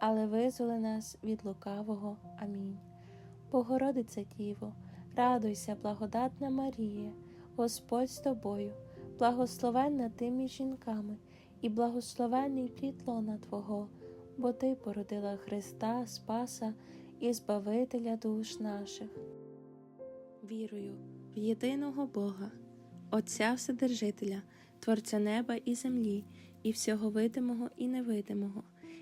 але визволи нас від лукавого. Амінь. Богородице Діво, радуйся, благодатна Марія, Господь з тобою, благословенна ти між жінками, і благословенний плід лона Твого, бо Ти породила Христа, Спаса і Збавителя душ наших. Вірую в єдиного Бога, Отця Вседержителя, Творця неба і землі, і всього видимого і невидимого,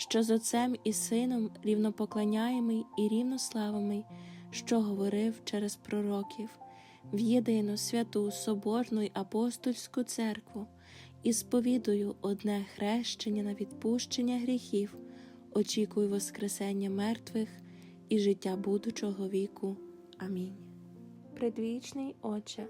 що з Отцем і Сином рівнопоклоняємий і рівнославимий, що говорив через пророків, в єдину святу Соборну й апостольську церкву, і сповідую одне хрещення на відпущення гріхів, очікую Воскресення мертвих і життя будучого віку. Амінь. Предвічний Отче,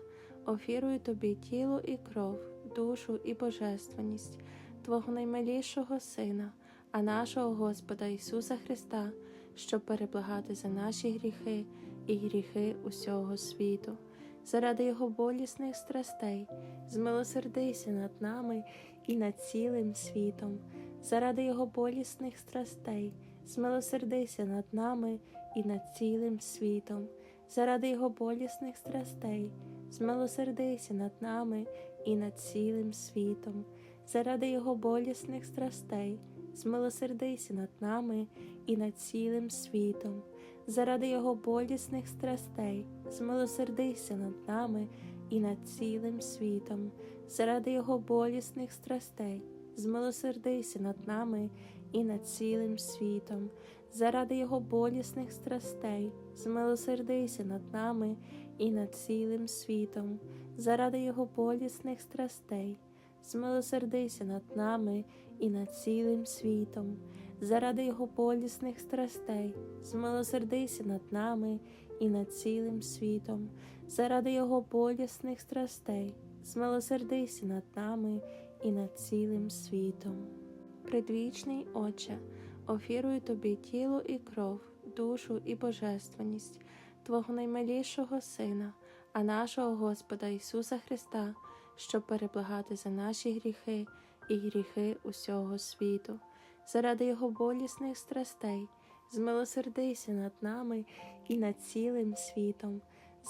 офірую Тобі тіло і кров, душу і божественність Твого наймилішого Сина, а нашого Господа Ісуса Христа, щоб переблагати за наші гріхи і гріхи усього світу, заради Його болісних страстей, змилосердися над нами і над цілим світом, заради Його болісних страстей, змилосердися над нами і над цілим світом. Заради Його болісних страстей, змилосердися над нами і над цілим світом, заради Його болісних страстей, змилосердися над нами і над цілим світом, заради Його болісних страстей, змилосердися над нами і над цілим світом, заради Його болісних страстей, змилосердися над нами і над цілим світом, заради Його болісних страстей, змилосердися над нами і над цілим світом, заради Його болісних страстей, змилосердися над нами і над цілим світом, заради Його болісних страстей, змилосердися над нами і над цілим світом, заради Його болісних страстей, змилосердися над нами і над цілим світом. Предвічний Отче, офірую Тобі тіло і кров, душу і божественність Твого наймилішого Сина, а нашого Господа Ісуса Христа, щоб переблагати за наші гріхи і гріхи усього світу, заради Його болісних страстей, змилосердися над нами і над цілим світом,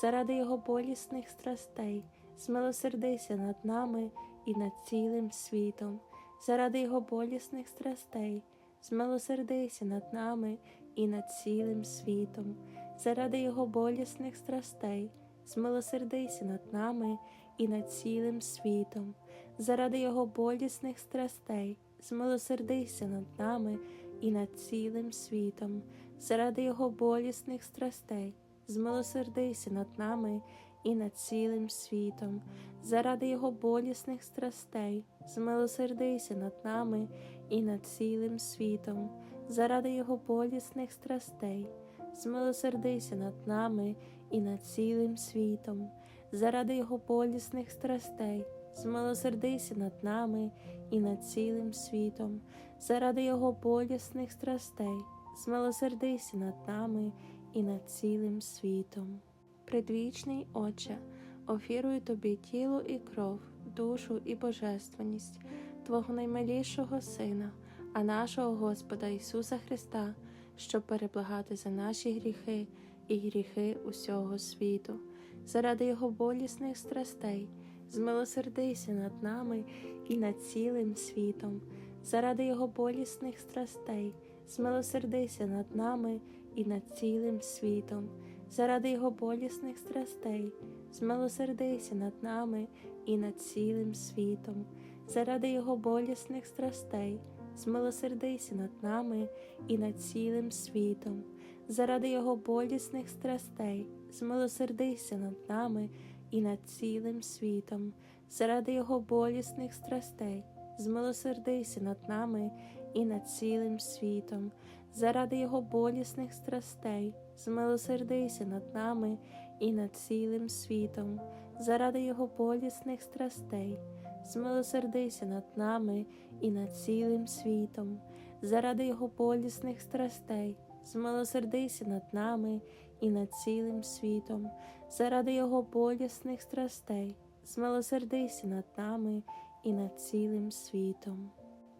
заради Його болісних страстей, змилосердися над нами і над цілим світом, заради Його болісних страстей змилосердися над нами і над цілим світом, заради Його болісних страстей, змилосердися над нами і над цілим світом, заради Його болісних страстей, змилосердися над нами і над цілим світом, заради Його болісних страстей, змилосердися над нами і над цілим світом, заради Його болісних страстей, змилосердися над нами і над цілим світом, заради Його болісних страстей, змилосердися над нами і над цілим світом, заради Його болісних страстей, змилосердися над нами і над цілим світом, заради Його болісних страстей, змилосердися над нами і над цілим світом. Предвічний Отче, офірую тобі тіло і кров, душу і божественність Твого наймилішого Сина, а нашого Господа Ісуса Христа, щоб переблагати за наші гріхи і гріхи усього світу, заради Його болісних страстей, змилосердися над нами і над цілим світом, заради Його болісних страстей, змилосердися над нами і над цілим світом, заради Його болісних страстей, змилосердися над нами і над цілим світом, заради Його болісних страстей, змилосердися над нами і над цілим світом, заради Його болісних страстей, змилосердися над нами і над цілим світом, заради Його болісних страстей, змилосердися над нами і над цілим світом, заради Його болісних страстей, змилосердися над нами і над цілим світом, заради Його болісних страстей, змилосердися над нами і над цілим світом, заради Його болісних страстей, змилосердися над нами і над цілим світом, заради Його болісних страстей, змилосердися над нами і над цілим світом.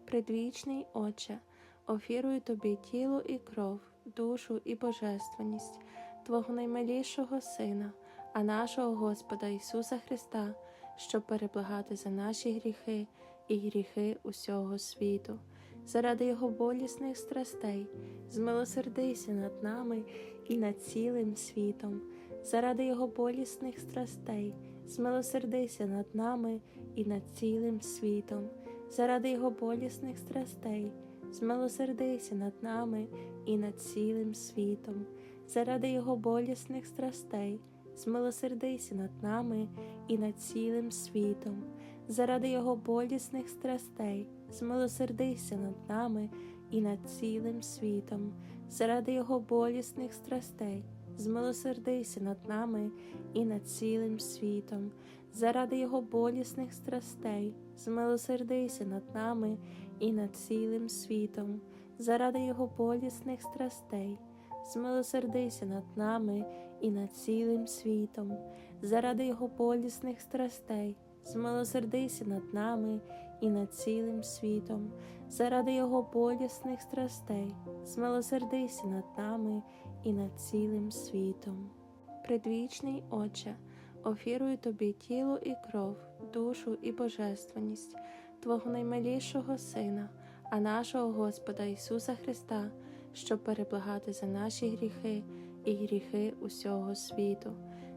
Предвічний Отче, офірую тобі тіло і кров, душу і божественність Твого наймилішого Сина, а нашого Господа Ісуса Христа, щоб переблагати за наші гріхи і гріхи усього світу, заради Його болісних страстей, змилосердися над нами і над цілим світом, заради Його болісних страстей, змилосердися над нами і над цілим світом, заради Його болісних страстей, змилосердися над нами і над цілим світом, заради Його болісних страстей, змилосердися над нами і над цілим світом, заради Його болісних страстей, змилосердися над нами і над цілим світом, заради Його болісних страстей, змилосердися над нами і над цілим світом, заради Його болісних страстей, змилосердися над нами і над цілим світом, заради Його болісних страстей, змилосердися над нами і над цілим світом, заради Його болісних страстей, змилосердися над нами і над цілим світом, заради Його болісних страстей, змилосердися над нами і над цілим світом. Предвічний Отче, офірую тобі тіло і кров, душу і божественність Твого наймилішого Сина, а нашого Господа Ісуса Христа, щоб переблагати за наші гріхи і гріхи усього світу,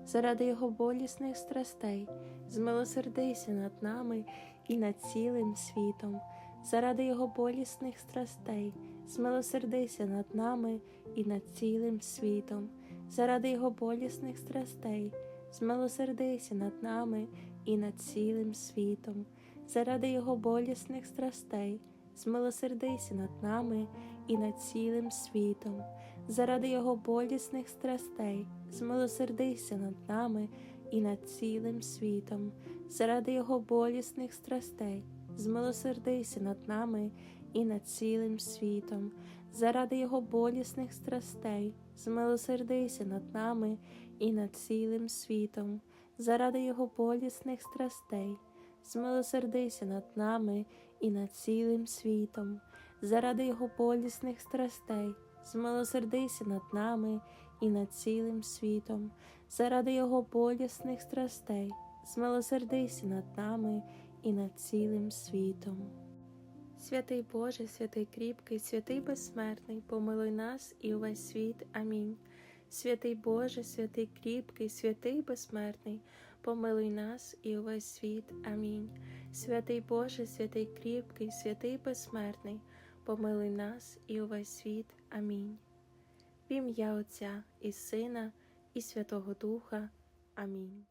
заради Його болісних страстей, змилосердися над нами і над цілим світом, заради Його болісних страстей, змилосердися над нами і над цілим світом, заради Його болісних страстей, змилосердися над нами і над цілим світом, заради Його болісних страстей, змилосердися над нами і над цілим світом, заради Його болісних страстей, змилосердися над нами і над цілим світом, заради Його болісних страстей, змилосердися над нами і над цілим світом, заради Його болісних страстей, змилосердися над нами і над цілим світом, заради Його болісних страстей, змилосердися над нами і над цілим світом, заради Його болісних страстей, змилосердися над нами і над цілим світом, заради Його болісних страстей, змилосердися над нами і над цілим світом. Святий Боже, святий кріпкий, святий безсмертний, помилуй нас і увесь світ. Амінь. Святий Боже, святий кріпкий, святий безсмертний, помилуй нас і увесь світ. Амінь. Святий Боже, святий кріпкий, святий безсмертний, помилуй нас і увесь світ. Амінь. В ім'я Отця і Сина, і Святого Духа. Амінь.